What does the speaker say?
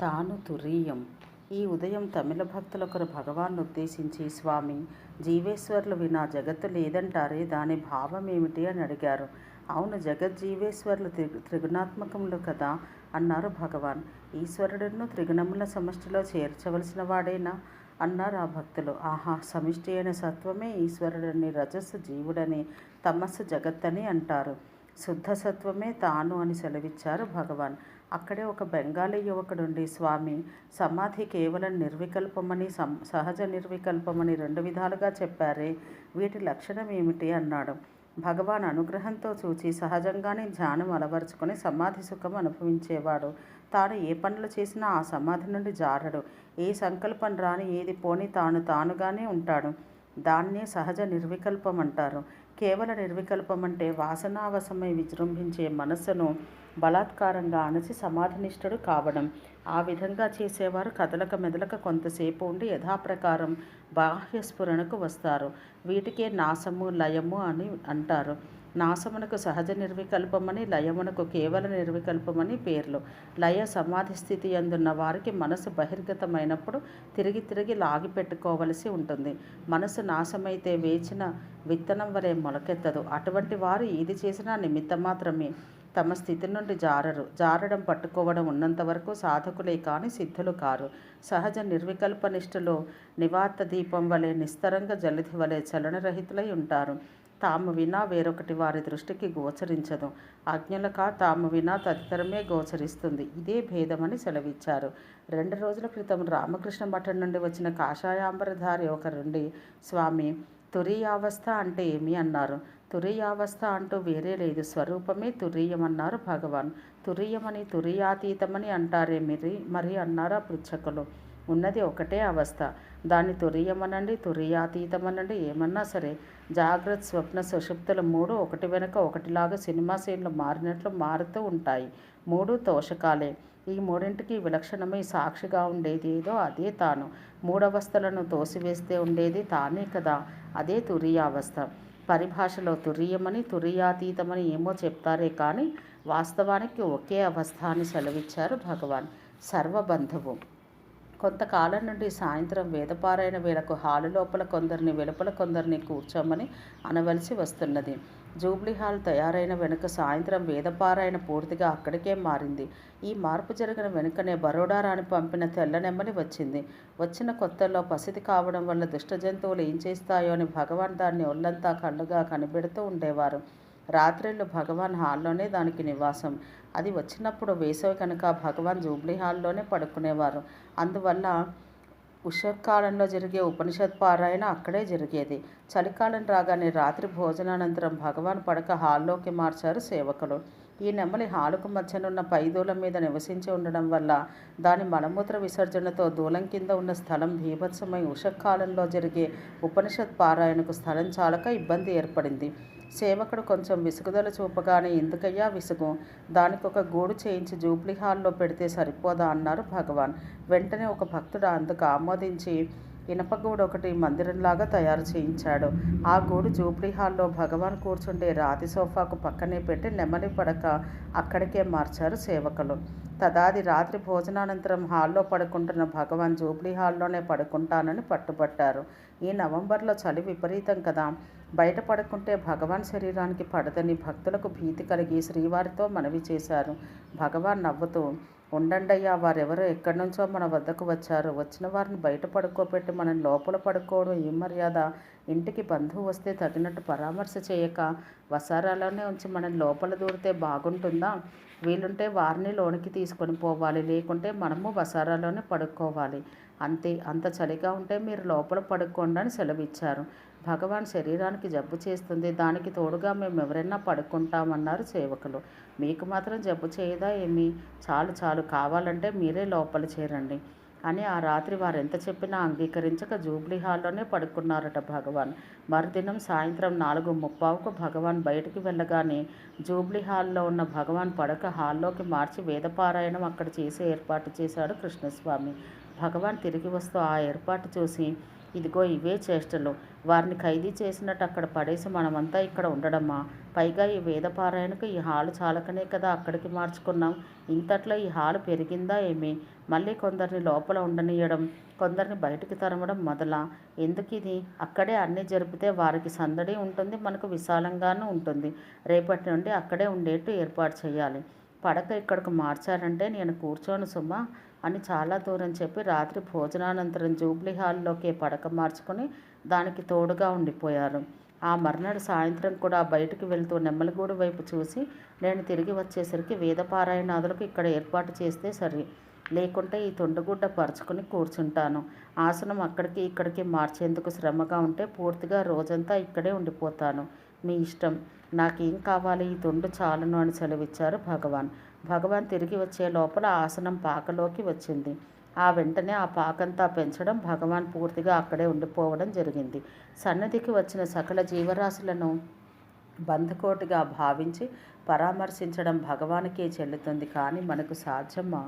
తాను తురీయం. ఈ ఉదయం తమిళ భక్తులొకరు భగవాన్ను ఉద్దేశించి స్వామి జీవేశ్వరులు వినా జగత్తు లేదంటారే దాని భావం ఏమిటి అని అడిగారు. అవును జగజ్జీవేశ్వరులు త్రి త్రిగుణాత్మకములు కదా అన్నారు భగవాన్. ఈశ్వరుడును త్రిగుణముల సమష్టిలో చేర్చవలసిన వాడేనా? అన్నారు ఆ భక్తులు. ఆహా సమిష్టి అయిన సత్వమే ఈశ్వరుడని రజస్సు జీవుడని తమస్సు జగత్తని అంటారు. శుద్ధ సత్వమే తాను అని సెలవిచ్చారు భగవాన్. అక్కడే ఒక బెంగాలీ యువకుడుండి స్వామి. సమాధి కేవలం నిర్వికల్పమని సం సహజ నిర్వికల్పమని రెండు విధాలుగా చెప్పారే. వీటి లక్షణం ఏమిటి? అన్నాడు. భగవాన్ అనుగ్రహంతో చూచి సహజంగానే ధ్యానం అలవరుచుకొని సమాధి సుఖం అనుభవించేవాడు. తాను ఏ పనులు చేసినా ఆ సమాధి నుండి జారడు. ఏ సంకల్పం రాని ఏది పోని తాను తానుగానే ఉంటాడు. దాన్నే సహజ నిర్వికల్పం అంటారు కేవల నిర్వికల్పం అంటే వాసనావశమై విజృంభించే మనస్సును బలాత్కారంగా అణచి సమాధినిష్ఠుడు కావడం. ఆ విధంగా చేసేవారు కదలక మెదలక కొంతసేపు ఉండి యథాప్రకారం బాహ్యస్ఫురణకు వస్తారు. వీటికే నాశము లయము అని అంటారు. నాశమునకు సహజ నిర్వికల్పమని లయమునకు కేవల నిర్వికల్పమని పేర్లు. లయ సమాధి స్థితి అందున్న వారికి మనసు బహిర్గతమైనప్పుడు తిరిగి తిరిగి లాగిపెట్టుకోవలసి ఉంటుంది. మనసు నాశమైతే వేచిన విత్తనం వలె మొలకెత్తదు. అటువంటి వారు ఏది చేసినా నిమిత్తం మాత్రమే తమ స్థితి నుండి జారరు. జారడం పట్టుకోవడం ఉన్నంత వరకు సాధకులే కాని సిద్ధులు కారు. సహజ నిర్వికల్పనిష్టలో నివార్త దీపం వలె నిస్తరంగా జలధి వలె చలనరహితులై ఉంటారు. తాము వినా వేరొకటి వారి దృష్టికి గోచరించదు. ఆజ్ఞలక తాము వినా తదితరమే గోచరిస్తుంది. ఇదే భేదమని సెలవిచ్చారు. రెండు రోజుల క్రితం రామకృష్ణ మఠం నుండి వచ్చిన కాషాయాంబరధారి ఒకరుండి స్వామి తురీయావస్థ అంటే ఏమి? అన్నారు. తురీయావస్థ అంటూ వేరే లేదు. స్వరూపమే తురీయమన్నారు భగవాన్. తురీయమని తురీయాతీతమని అంటారే మరి మరి అన్నారు ఆ పృచ్ఛకులు. ఉన్నది ఒకటే అవస్థ. దాన్ని తురియమనండి తురియాతీతమనండి ఏమన్నా సరే. జాగ్రత్త స్వప్న సుషుప్తులు మూడు ఒకటి వెనుక ఒకటిలాగా సినిమా సీన్లు మారినట్లు మారుతూ ఉంటాయి. మూడు తోషకాలే. ఈ మూడింటికి విలక్షణమై సాక్షిగా ఉండేది ఏదో అదే తాను. మూడవస్థలను తోసివేస్తే ఉండేది తానే కదా. అదే తురియావస్థ. పరిభాషలో తురియమని తురియాతీతమని ఏమో చెప్తారే కానీ వాస్తవానికి ఒకే అవస్థ అని సెలవిచ్చారు భగవాన్. సర్వబంధువు. కొంతకాలం నుండి సాయంత్రం వేదపారాయణ వేళకు హాలు లోపల కొందరిని వెలుపల కొందరిని కూర్చోమని అనవలసి వస్తున్నది. జూబ్లీ హాల్ తయారైన వెనుక సాయంత్రం వేదపారాయణ పూర్తిగా అక్కడికే మారింది. ఈ మార్పు జరిగిన వెనుకనే బరోడా రాణి పంపిన తెల్లనెమ్మని వచ్చింది. వచ్చిన కొత్తలో పసిది కావడం వల్ల దుష్ట జంతువులు ఏం చేస్తాయో అని భగవాన్ దాన్ని ఒళ్ళంతా కళ్ళుగా కనిపెడుతూ ఉండేవారు. రాత్రిళ్ళు భగవాన్ హాల్లోనే దానికి నివాసం. అది వచ్చినప్పుడు వేసవి కనుక భగవాన్ జూబ్లీ హాల్లోనే పడుకునేవారు. అందువల్ల ఉషకాలంలో జరిగే ఉపనిషత్ పారాయణ అక్కడే జరిగేది. చలికాలం రాగానే రాత్రి భోజనానంతరం భగవాన్ పడక హాల్లోకి మార్చారు సేవకులు. ఈ నెమలి హాలుకు మధ్యనున్న పై దూలం మీద నివసించి ఉండడం వల్ల దాని మలమూత్ర విసర్జనతో దూలం కింద ఉన్న స్థలం భీభత్సమై ఉషకాలంలో జరిగే ఉపనిషత్ పారాయణకు స్థలం చాలక ఇబ్బంది ఏర్పడింది. సేవకుడు కొంచెం విసుగుదల చూపగానే ఎందుకయ్యా విసుగు? దానికి ఒక గూడు చేయించి జూబ్లీ హాల్లో పెడితే సరిపోదా? అన్నారు భగవాన్. వెంటనే ఒక భక్తుడు అందుకు ఆమోదించి ఇనపగూడు ఒకటి మందిరంలాగా తయారు చేయించాడు. ఆ గూడు జూబ్లీ హాల్లో భగవాన్ కూర్చుండే రాతి సోఫాకు పక్కనే పెట్టి నెమలి పడక అక్కడికే మార్చారు సేవకులు. తదాది రాత్రి భోజనానంతరం హాల్లో పడుకుంటున్న భగవాన్ జూబ్లీ హాల్లోనే పడుకుంటానని పట్టుబట్టారు. ఈ నవంబర్లో చలి విపరీతం కదా. బయట పడుకుంటే భగవాన్ శరీరానికి పడదని భక్తులకు భీతి కలిగి శ్రీవారితో మనవి చేశారు. భగవాన్ నవ్వుతూ ఉండండయ్యా వారెవరో ఎక్కడి నుంచో మన వద్దకు వచ్చారు. వచ్చిన వారిని బయట పడుకోబెట్టి మనం లోపల పడుకోవడం ఏం మర్యాద. ఇంటికి బంధువు వస్తే తగినట్టు పరామర్శ చేయక వసారాలోనే ఉంచి మనం లోపల దూరితే బాగుంటుందా? వీలుంటే వారిని లోనికి తీసుకొని పోవాలి. లేకుంటే మనము వసారాలోనే పడుకోవాలి. అంతే అంత చలిగా ఉంటే మీరు లోపల పడుకోండి అని సెలవిచ్చారు. భగవాన్ శరీరానికి జబ్బు చేస్తుంది. దానికి తోడుగా మేము ఎవరైనా పడుకుంటామన్నారు సేవకులు. మీకు మాత్రం జబ్బు చేయదా ఏమి? చాలు చాలు కావాలంటే మీరే లోపల చేరండి అని ఆ రాత్రి వారెంత చెప్పినా అంగీకరించక జూబ్లీ హాల్లోనే పడుకున్నారట భగవాన్. మరుదినం సాయంత్రం నాలుగు ముప్పావుకు భగవాన్ బయటికి వెళ్ళగానే జూబ్లీ హాల్లో ఉన్న భగవాన్ పడక హాల్లోకి మార్చి వేదపారాయణం అక్కడ చేసే ఏర్పాటు చేశాడు కృష్ణస్వామి. భగవాన్ తిరిగి వస్తూ ఆ ఏర్పాటు చూసి ఇదిగో ఇవే చేష్టలు. వారిని ఖైదీ చేసినట్టు అక్కడ పడేసి మనమంతా ఇక్కడ ఉండడమా పైగా ఈ వేదపారాయణకు ఈ హాలు చాలకనే కదా అక్కడికి మార్చుకున్నాం. ఇంతట్లో ఈ హాలు పెరిగిందా ఏమి? మళ్ళీ కొందరిని లోపల ఉండనీయడం కొందరిని బయటికి తరమడం మొదలా? ఎందుకు ఇది అక్కడే అన్నీ జరిపితే వారికి సందడి ఉంటుంది మనకు విశాలంగానూ ఉంటుంది. రేపటి నుండి అక్కడే ఉండేట్టు ఏర్పాటు చేయాలి. పడక ఇక్కడికి మార్చారంటే నేను కూర్చోను సుమా. అని చాలా దూరం చెప్పి రాత్రి భోజనానంతరం జూబ్లీ హాల్లోకి పడక మార్చుకొని దానికి తోడుగా ఉండిపోయారు. ఆ మర్నాడు సాయంత్రం కూడా బయటికి వెళ్తూ నెమ్మలగూడు వైపు చూసి నేను తిరిగి వచ్చేసరికి వేదపారాయణాదులకు ఇక్కడ ఏర్పాటు చేస్తే సరి. లేకుంటే ఈ తొండగుడ్డ పరుచుకుని కూర్చుంటాను. ఆసనం అక్కడికి ఇక్కడికి మార్చేందుకు శ్రమగా ఉంటే పూర్తిగా రోజంతా ఇక్కడే ఉండిపోతాను. మీ ఇష్టం. నాకేం కావాలి? ఈ తొండు చాలును అని సెలవిచ్చారు భగవాన్. భగవాన్ తిరిగి వచ్చే లోపల ఆసనం పాకలోకి వచ్చింది. ఆ వెంటనే ఆ పాకంతా పెంచడం భగవాన్ పూర్తిగా అక్కడే ఉండిపోవడం జరిగింది. సన్నిధికి వచ్చిన సకల జీవరాశులను బంధుకోటిగా భావించి పరామర్శించడం భగవానికే చెల్లుతుంది. కానీ మనకు సాధ్యమా?